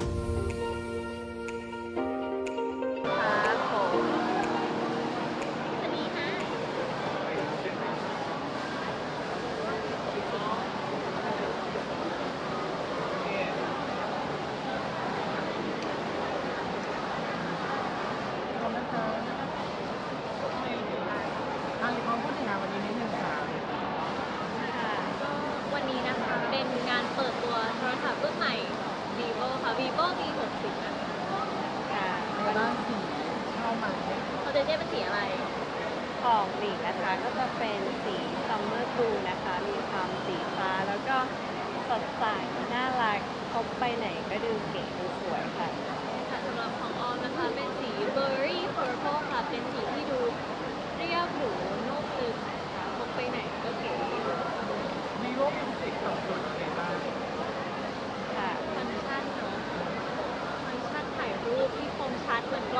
ค ด้านสีเข้ามาเขาจะเรียกเป็นสีอะไรของหลิงนะคะก็จะเป็นสีซัมเมอร์ l ูนะคะ มีความสีฟ้าแล้วก็สดใสน่ารักพกไปไหนก็ดูเก๋ดูสวยค่ะ ค่ะสำหรับของออมนะคะเป็นสี berry purple ค่ะ เป็นสีที่ดูเรียบหรูนุ่มลึกนะคะพกไปไหนก็เก๋ มีรูปมิวสิกตอบโจทย์ยังไงบ้าง ค่ะ ฟังก์ชันเนาะฟังก์ชันถ่ายรูปที่คม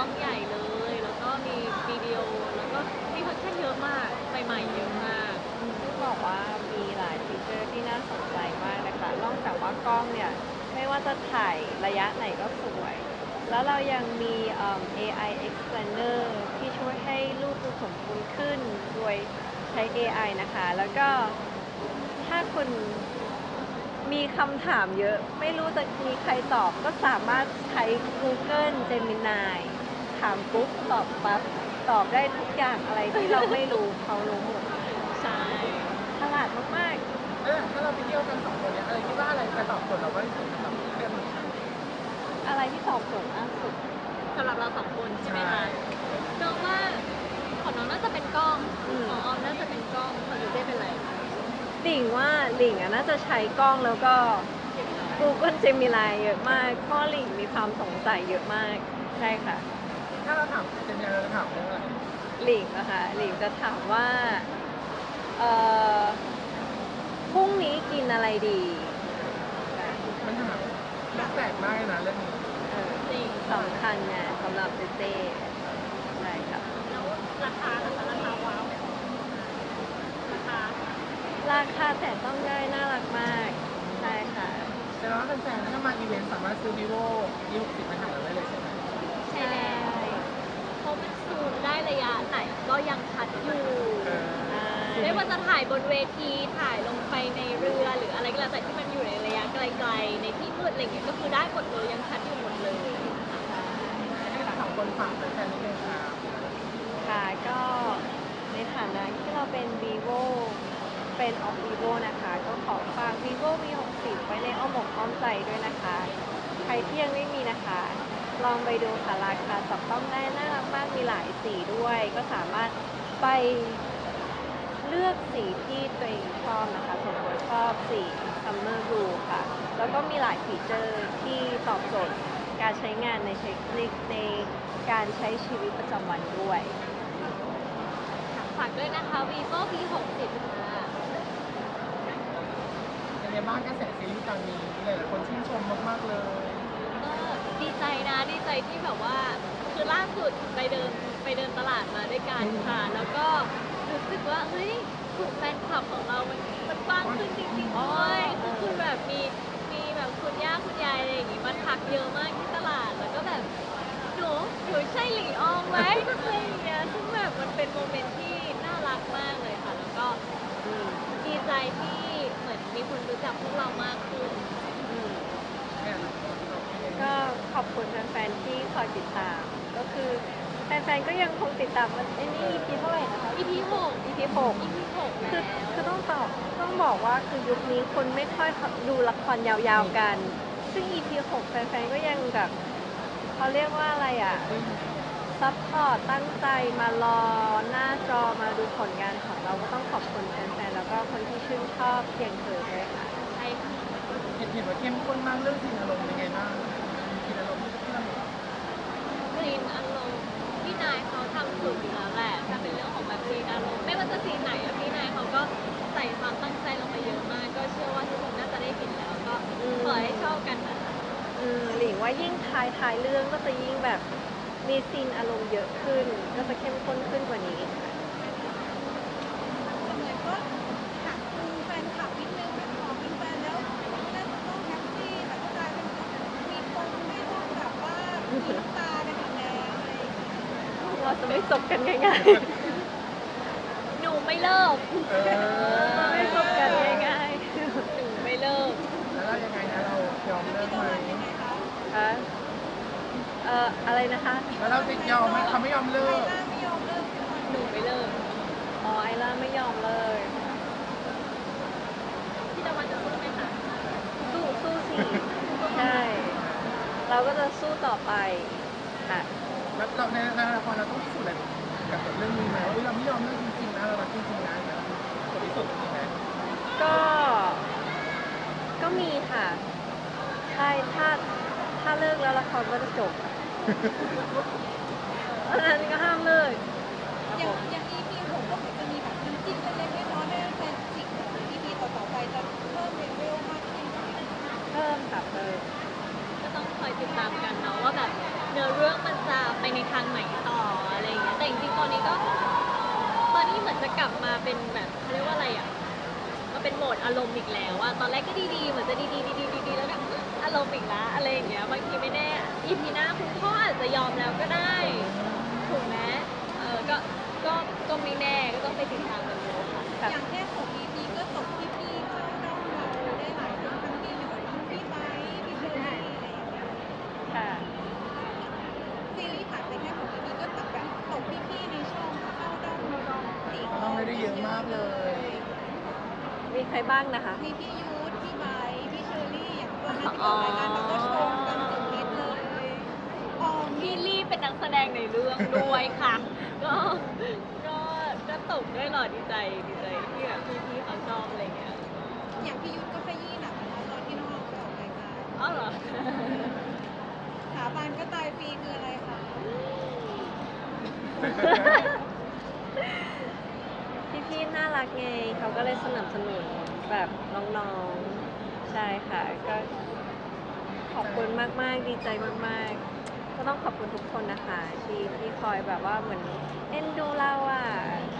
ชัดเหมือกล้องใหญ่เลย แล้วก็มีวิดีโอ แล้วก็มีฟังก์ชันเยอะมาก ใหม่ๆเยอะมากต้องบอกว่ามีหลายฟีเจอร์ที่น่าสนใจมากนะคะนอกจากว่ากล้องเนี่ยไม่ว่าจะถ่ายระยะไหนก็สวย แล้วเรายังมีเอิ่ม AI explainer ที่ช่วยให้รูปดูสมบูรณ์ขึ้นโดยใช้ AI นะคะ แล้วก็ถ้าคุณมีคำถามเยอะ ไม่รู้จะมีใครตอบก็สามารถใช้ Google Gemini ถามปุ๊บตอบปั๊บตอบได้ทุกอย่างอะไรที่เราไม่รู้เขารู้หมดใช่ฉลาดมากเออถ้าเราไปเที่ยวกันสองคนเนี่ยอะไรคิดว่าอะไรจะตอบโจทย์เราบ้างที่สุดสำหรับเรื่องนี้ๆอะไรที่ตอบโจทย์มากสุดสำหรับเราสองคนใช่ไหมใช่คะน้องว่าของน้องน่าจะเป็นกล้องอืมของออมน่าจะเป็นกล้องของยูเจ้เป็นอะไรหลิงว่าหลิงอะน่าจะใช้กล้องแล้วก็ Google Gemini เยอะมากเพราะหลิงมีความสงสัยเยอะมาก ใช่ค่ะ ถ้าเราถามเจนนี่เราจะถามเรื่องอะไรหลิงนะคะหลิงจะถามว่าเอ่อพรุ่งนี้กินอะไรดีมันถามมันแปลกมากเลยนะเรื่องนี้เออจริงสำคัญนะสำหรับเจเจใช่ค่ะแล้วราคาล่ะคะราคาว้าวไหมราคาราคาแต่ต้องได้น่ารักมากใช่ค่ะแต่ว่าแฟนๆถ้ามาอีเวนต์สามารถซื้อ vivo e 6 0 มาถ่ายเราได้เลยใช่ไหม ใช่แล้วเพราะมันซูมได้ ระยะไหนก็ยังชัดอยู่เออไม่ว่าจะถ่ายบนเวทีถ่ายลงไปในเรือหรืออะไรก็แล้วแต่ที่มันอยู่ในระยะไกลๆในที่มืดอะไรอย่างเงี้ยก็คือได้หมดเลยยังชัดอยู่หมดเลยให้ทั้งสองคนฝากแฟนๆนิดนึงค่ะค่ะก็ในฐานะที่เราเป็น vivo เป็นออก vivo นะคะ ก็ขอฝาก vivo v 6 0ไว้ในอ้อมอกอ้อมใจด้วยนะคะ ใครที่ยังไม่มีนะคะ ลองไปดูค่ะราคาจับต้องได้น่ารักมากมีหลายสีด้วย ก็สามารถไปเลือกสีที่ตัวเองชอบนะคะส่วนตัวชอบสี summer blue ค่ะ แล้วก็มีหลายฟีเจอร์ที่ตอบโจทย์การใช้งานในใช้ในการใช้ชีวิตประจำวันด้วยฝากด้วยนะคะ vivo v 6 0ค่ะในบ้านกระแสซีรีส์ตอนนี้หลายๆคนชื่นชมมาก ๆ เลยก็ ดีใจนะดีใจที่แบบว่าคือล่าสุดไปเดินไปเดินตลาดมาด้วยกันค่ะ แล้วก็รู้สึกว่าเฮ้ยกลุ่มแฟนคลับของเรามันมันกว้างขึ้นจริงๆด้วยคือคือแบบมีมีแบบคุณย่าคุณยายอะไรอย่างงี้มาทักเยอะมากที่ตลาดแล้วก็แบบหนูหนูใช่หลีอองไหมอะไรอย่างเงี้ยซึ่งแบบมันเป็นโมเมนต์ที่น่ารักมากเลยค่ะ แล้วก็ดีใจที่เหมือนมีคนรู้จักพวกเรามากขึ้น เนี่ย ก็ข อบคุณแฟนๆที่คอยติดตาม ก็คือแฟนๆก็ยังคงติดตามมันไอ้นี่ EP เท่าไหร่นะคะ EP หก EP 6 EP หกคืแล้อวคือต้องตอบต้องบอกว่าคือยุคนี้คนไม่ค่อยดูละครยาวๆกัน ซึ่ง EP 6แฟนๆก็ยังแบบเขาเรียกว่าอะไรอะซัพพอร์ตตั้งใจมารอหน้าจอมาดูผลงานของเราก็ต้องขอบคุณแฟนๆแล้วก็คนที่ชื่นชอบเพียงเธอด้วยค่ะใช่ค่ะเห็นเห็นว่าเข้มข้นมากเรื่องซีนอารมณ์เป็นไงบ้างซีนอารมณ์ที่เรา กรีนอารมณ์พี่นายเขาทำสุดอยู่แล้วแหละถ้าเป็นเรื่องของแบบกรีนอารมณ์ไม่ว่าจะซีนไหนอะพี่นายเขาก็ใส่ความตั้งใจลงไปเยอะมาก ก็เชื่อว่าทุกคนน่าจะได้เห็นแล้วก็ขอให้ชอบกันนะคะอืมหลิงว่ายิ่งท้ายท้ายเรื่องก็จะยิ่งแบบมีซีนอารมณ์เยอะขึ้น ก็จะเข้มข้นขึ้นกว่านี้ค่ะ แต่เหมือนก็ถามคุณแฟนคลับนิดนึงแบบพอเป็นแฟนแล้วน่าจะต้องแฮปปี้แต่ก็กลายเป็นมีปมให้ มีน้ำตากันอีกแล้วอะไรอย่างเงี้ย เรา จะไม่จบกันง่ายหนูไม่เลิกเอๆเราอไม่จบกันง่ายหนูไม่เลิกแล้วเรายังไงนะเรายอมเลิกไหมยังไงคะๆคะเอ่ออะไรนะคะ แล้วเราจะยอมไหมเขาไม่ยอมเลิไลกล่าไม่ยอมเลิกพี่บอลหนูไม่เลิก อ๋อไอล่าไม่ยอมเลย พี่ตะวันจะสู้ไหมคะ สู้สู้สิ ใช่ เราก็จะสู้ต่อไปค่ะ แล้วเราในในละครเราต้องพิสูจน์อะไรกับเรื่องนี้ไหมว่าเฮ้ยเราไม่ยอมเลิกจริงๆนะเรารักจริงๆนะนะกดพิสูจน์ตรงนี้ไหมก็ ก็มีค่ะ ใช่ถ้าถ้าเลิกแล้วละครก็จะจบอันนั้นก็ห้ามเลิกครับอย่าผงมอย่าง EP หกก็เหมือนจะมีแบบน้ำจิ้มเล็กๆน้อยๆให้แฟนจิก EP ต่อๆไปจะเพิ่มเลเวลมากขึ้นไหม เพิ่มค่ะเพิ่ม ก็ต้องคอยติดตามกันเนาะว่าแบบ เนื้อเรื่องมันจะไปในทางไหนต่ออะไรอย่างเงี้ยแต่จริงๆตอนนี้ก็ ตอนนี้เหมือนจะกลับมาเป็นแบบเขาเรียกว่าอะไรอะมาเป็นโหมดอารมณ์อีกแล้วอะตอนแรกก็ดีๆเหมือนจะดีๆดีๆดีๆแล้วก็อารมณ์อีกละอะไรอย่างเงี้ยบางทีไม่แน่อีพีหน้าคุณพ่ออาจจะยอมแล้วก็ได้ ถูกไหมเออก็ก็ก็ไม่แน่ก็ต้องไปติดตามกันดูค่ะ อย่างแค่ของ EP ก็ตกพี่ๆเข้าด้อมเราได้หลายทั้งทั้งพี่ยุ้ยทั้งพี่ไบร์ทพี่เชอรี่อะไรอย่างเงี้ย ค่ะ ซีรีส์ผ่านไปแค่ของ EP ก็ตกแบบตกพี่ๆในช่องเข้าด้อมเราอีก น้องไม่ได้เยอะมากเลย มีใครบ้างนะคะ มีพี่ยุทธพี่ไบร์ทพี่เชอรี่อย่างตอนนั้นที่ออกรายการเราก็ชมกันสุดฤทธิ์เลยออมพี่ลี่เป็นนักแสดงในเรื่องด้วยค่ะ ก็ก็ก็ตกด้วยหรอดีใจดีใจที่แบบพี่ๆเขาชอบอะไรเงี้ยอย่างพี่ยุทธก็ขยี้หนักนะคะตอนที่น้องออกรายการอ๋อเหรอ สาบานก็ตายฟรีคืออะไรคะ พี่ๆน่ารักไงเขาก็เลยสนับสนุนแบบน้องๆ ใช่ค่ะก็ขอบคุณมากๆ ดีใจมากๆ ก็ต้องขอบคุณทุกคนนะคะที่ที่คอยแบบว่าเหมือนเอ็นดูเราอะ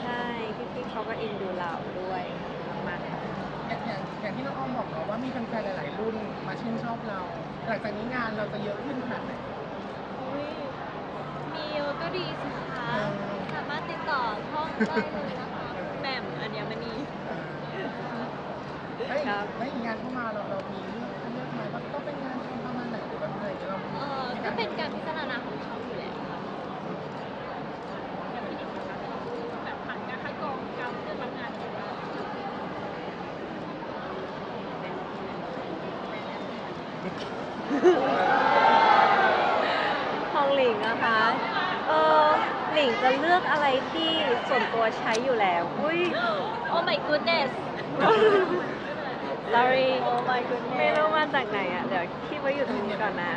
ใช่พี่ๆเขาก็เอ็นดูเราด้วยมากๆค่ะอย่างอย่างอย่างที่น้องอ้อมบอกเนาะว่ามีแฟนๆหลาย ๆ รุ่นมาชื่นชอบเรา หลังจากนี้งานเราจะเยอะขึ้นขนาดไหน อุ๊ยมีเยอะก็ดีสิคะ สามารถติดต่อช่องได้เลยนะคะแหม่มอัญมณี เฮ้ย ครับแล้วอีกงานเข้ามาเราเรามีเลือกเลือกไหมว่าต้องเป็นงานประมาณไหนหรือแบบอะไรอย่างเงี้ยเรามีเออก็เป็นการพิจารณาของช่องอยู่แล้วค่ะแบบผ่านการคัดกรองการเลือกรับงานของเราของหลิงนะคะเออหลิงจะเลือกอะไรที่ส่วนตัวใช้อยู่แล้ว อุ้ย โอ้ my goodness sorry Oh my goodness ไม่รู้มาจากไหนอะ เดี๋ยวคิดไว้อยู่ตรงนี้ก่อนนะ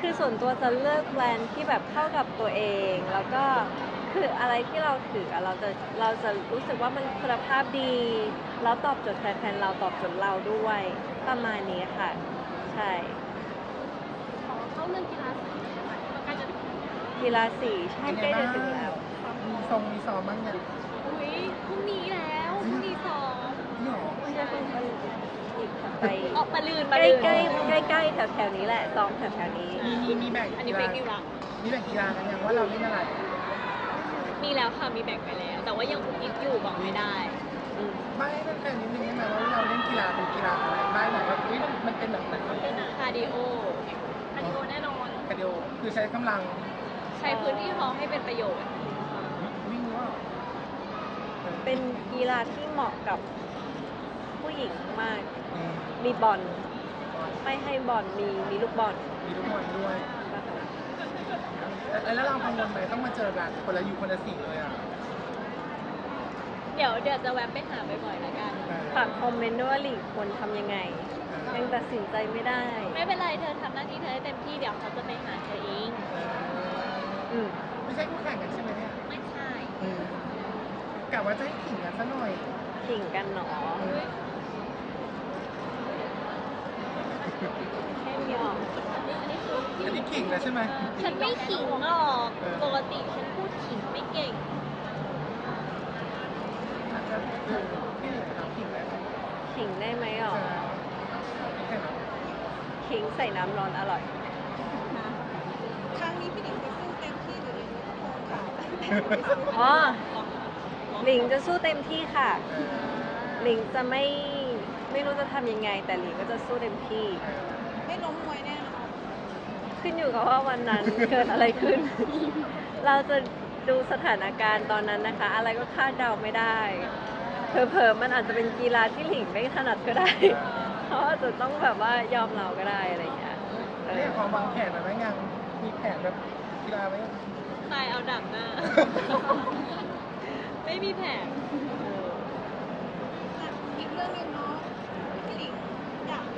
คือส่วนตัวจะเลือกแบรนด์ที่แบบเข้ากับตัวเอง แล้วก็คืออะไรที่เราถืออะเราจะเราจะรู้สึกว่ามันคุณภาพดี แล้วตอบโจทย์แฟนๆเราตอบโจทย์เราด้วยประมาณนี้ค่ะ ใช่เขาเรื่องกีฬาสีนะคะก็ใกล้จะถึงกีฬาสีใช่ใกล้จะถึงแล้ว มีทรงมีซ้อมบ้างเนี่ยอุ้ยพรุ่งนี้แล้วพรุ่งนี้ซ้อมนี่หรอ ไม่ใช่เพิ่งไปอีกค่ะไปออกมาลืนใกมาล้ลืนใกล้ใกล้ใกล้แถวแถวๆนี้แหละซ้อมแถวแถวๆนี้ มีมีมีแบ่งอันนี้กีเฟฬากนิวละมีแบ่งกีฬากันยังว่าเราเล่นอะไรมีแล้วค่ะมีแบ่งไปแล้ว แต่ว่ายังอุบอิบอยู่บอกไม่ได้อืมใบ้ให้แฟนๆนิดนึงได้ไหมว่าเราเล่นกีฬาเป็นกีฬาอะไรใบ้หน่อยว่าเฮ้ยมันมันเป็นแบบไหนคาร์ดิโอ คาร์ดิโอแน่นอน คาร์ดิโอคือใช้กำลังใช้พื้นที่ท้องให้เป็นประโยชน์ วิ่งว่าเป็นกีฬาที่เหมาะกับ ผู้หญิงมาก อืมมีบอลไม่ให้บอลมีมีลูกบอลมีทุกคนด้วยแล้วแล้วเรากังวลไหมต้องมาเจอกันคนละอยู่คนละสีเลยอะเดี๋ยวเดี๋ยวจะแวะไปหาบ่อยๆแล้วกัน ฝากคอมเมนต์ด้วยว่าหลีกควรทำยังไง ยังตัดสินใจไม่ได้ไม่เป็นไรเธอทำหน้าที่เธอให้เต็มที่เดี๋ยวเขาจะไปหาเธอเอง อืมไม่ใช่คู่แข่งกันใช่ไหมเนี่ยไม่ใช่กะว่าจะให้ขิงกันซะหน่อย ขิงกันหนอ อุ๊ย แค่ห ยอกอันนี้อันนี้คืออันนี้ขิงแล้วใช่ไหม ฉันไม่ขิงหรอกเออ ปกติฉันพูดขิงไม่เก่ง อาจจะคือพี่หลิงทำขิงได้ไหมขิงได้ไหมหรอจะแค่นั้นขิงใส่น้ำร้อนอร่อยฮครั้งนี้พี่หนิงจะสู้เต็มที่หรือยังไงค่ะอ๋อ หลิงจะสู้เต็มที่ค่ะ เออหลิงจะไม่ไม่รู้จะทำยังไง แต่หลิงก็จะสู้เต็มที่ไม่ ล้มมวยแน่นอนขึ้นอยู่กับว่าวันนั้น เกิดอะไรขึ้น เราจะดูสถานการณ์ตอนนั้นนะคะ อะไรก็คาดเดาไม่ได้เผลอๆมันอาจจะเป็นกีฬาที่หลิงไม่ถนัดก็ได้เขาอาจจะต้องแบบว่ายอมเราก็ได้อะไรอย่างเงี้ยเอเรียอกความวางแผนอะไรไหมยังมีแผนแบบกีฬาไหมตายเอาดักหน้า ไม่มีแผนเอออะอีกเรื่องหนึงเนาะพี่หลิงอยากไป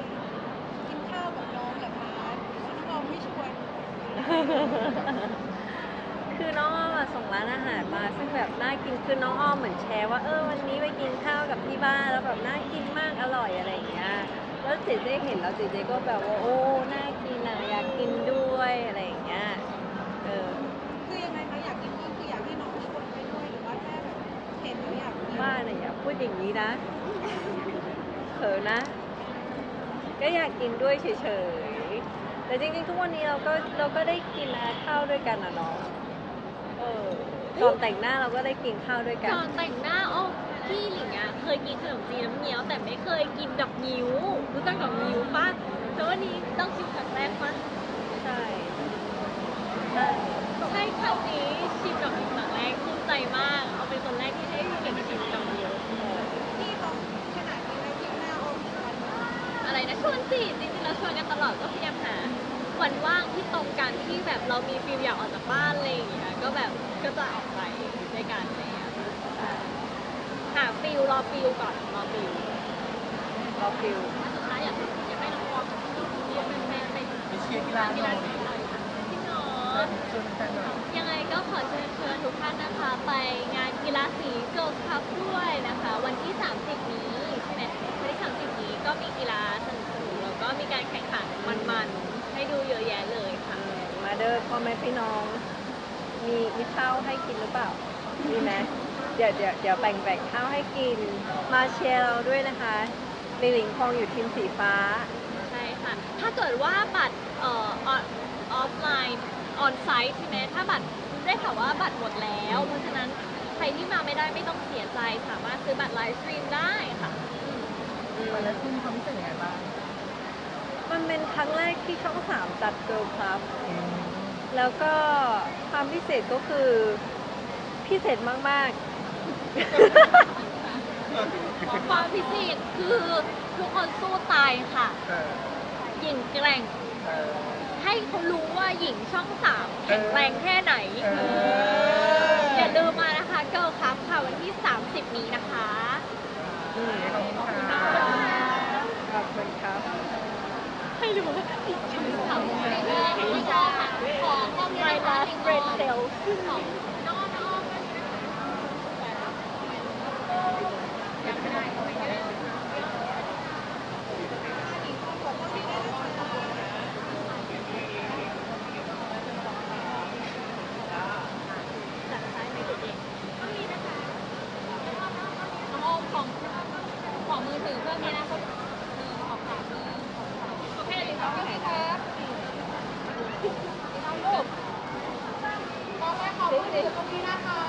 กินข้าวกับน้องเหรอคะหรือว่าน้องไม่ชวน คือน้องอ้อมอะส่งร้านอาหารมาซึ่งแบบน่ากินคือน้องอ้อมเหมือนแชร์ว่าเออวันนี้ไปกินข้าวกับที่บ้านแล้วแบบน่ากินมากอร่อยอะไรอย่างเงี้ยแล้วเจเจเห็นแล้วเจเจก็แบบว่าโอ้น่ากินอะอยากกินด้วยอะไรอย่างเงี้ยเออคือยังไงคะอยากกินนี่คืออยากให้น้องชวนไปด้วยหรือว่าแค่แบบเห็นแล้วอยากกินบ้านอะอย่าพูดอย่างนี้นะเผลอนะ ก็อยากกินด้วยเฉยๆ แต่จริงๆ ทุกวันนี้เราก็เราก็ได้กินข้าวด้วยกันอะเนาะเออก่อนแต่งหน้าเราก็ได้กินข้าวด้วยกันก่อนแต่งหน้าอ๋อพี่หลิงอะเคยกินขนมจีนน้ำเงี้ยวแต่ไม่เคยกินดอกนิ้วรู้จักดอกนิ้วปะแต่วันนี้ต้องชิมครั้งแรกปะใช่ใช่ใช่ครั้งนี้ชิมดอกนิ้วครั้งแรกภูมิใจมาก เอาเป็นคนแรกที่ให้พี่หลิงชิมดอกนิ้วนี่ต้องขนาดนี้แล้วยิ่งหน้าอมชวนมาอะไรนะชวนสิจริงๆเรา ชวนกันตลอดก็พยายามหาวันว่างที่ตรงกันที่แบบเรามีฟิลอยากออกจากบ้านอะไรอย่างเงี้ยก็แบบก็จะออกไปด้วยกันอะไรอย่างเงี้ยหาฟิลรอฟิลก่อนรอฟิลรอฟิลสุดท้ายอยากอยากให้น้องวอล์กเรียนเป็นแม่เป็นไปเชียร์กีฬาหกีน่ฬาอยสีหน่อยค่ะจริงเหรอชวนแฟนหน่อยยังไงก็ขอเชิญชวนทุกท่านนะคะ ไปงานกีฬาสี Girls Cup ด้วยนะคะ วันที่ 30 นี้ใช่ไหมวันที่ 30 นี้ก็มีกีฬาสนุกๆแล้ วก็มีการแข่งขันมันๆ ให้ดูเยอะแยะเลยค่ะ มาเด้อพ่อแม่พี่น้อง มีมีข้าวให้กินหรือเปล่า มีไหมเดี๋ยวเดี๋ยวเดี๋ยวแบ่งแบ่งข้าวให้กิน มาเชียร์เราด้วยนะคะลิงลิงคองอยู่ทีมสีฟ้า ใช่ค่ะ ถ้าเกิดว่าบัตรเอ่อออฟไลน์ออนไซต์ใช่ไหมถ้าบัตรได้ข่าวว่าบัตรหมดแล้ว เพราะฉะนั้นใครที่มาไม่ได้ไม่ต้องเสียใจสามารถซื้อบัตรไลฟ์สตรีมได้ค่ะไปแล้วคุณมีความพิเศษยังไงบ้าง มันเป็นครั้งแรกที่ช่องสามจัดเกิร์ลคลับ แล้วก็ความพิเศษก็คือพิเศษมาก ความพิเศษคือทุกคนสู้ตายค่ะเออหญิงแกร่งเออให้เขารู้ว่าหญิงช่องสามแข็งแรงแค่ไหนเอออย่าลืมมานะคะ เกิร์ลคัพค่ะวันที่ 30 นี้นะคะๆอืมขอบคุณค่ะขอบคุณครับ ให้รู้ว่าหญิดช่องสามแข็งแรง ขอบคุณนะคะ